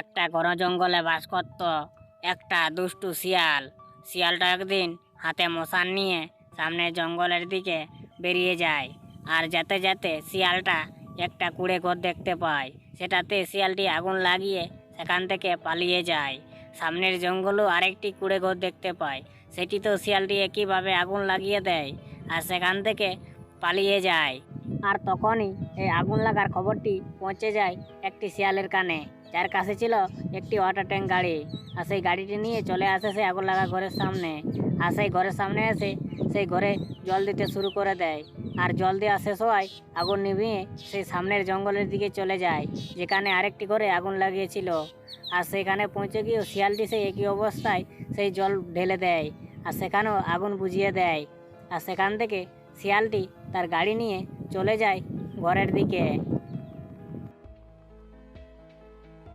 একটা ঘন জঙ্গলে বাস করত, একটা দুষ্টু শিয়াল। শিয়ালটা একদিন হাতে মশান নিয়ে সামনে জঙ্গলের দিকে বেরিয়ে যায় আর যেতে যেতে শিয়ালটা একটা কুড়ে ঘর দেখতে পায়। সেটাতে শিয়ালটি আগুন লাগিয়ে সেখান থেকে পালিয়ে যায়। সামনের জঙ্গলও আরেকটি কুড়ে ঘর দেখতে পায়। সেটি তো শিয়ালটি একইভাবে আগুন লাগিয়ে দেয় আর সেখান থেকে পালিয়ে যায়। আর তখনই এই আগুন লাগার খবরটি পৌঁছে যায় একটি শিয়ালের কানে। যার কাছে ছিল একটি ওয়াটার ট্যাঙ্ক গাড়ি আর সেই গাড়িটি নিয়ে চলে আসে সেই আগুন লাগা ঘরের সামনে। আর সেই ঘরের সামনে এসে সেই ঘরে জল দিতে শুরু করে দেয়। আর জল দেওয়া শেষ হওয়ায় আগুন নিভিয়ে সেই সামনের জঙ্গলের দিকে চলে যায়, যেখানে আরেকটি ঘরে আগুন লাগিয়েছিল। আর সেখানে পৌঁছে গিয়েও শিয়ালটি সেই একই অবস্থায় সেই জল ঢেলে দেয় আর সেখানেও আগুন বুঝিয়ে দেয়। আর সেখান থেকে শিয়ালটি তার গাড়ি নিয়ে চলে যায় ঘরের দিকে।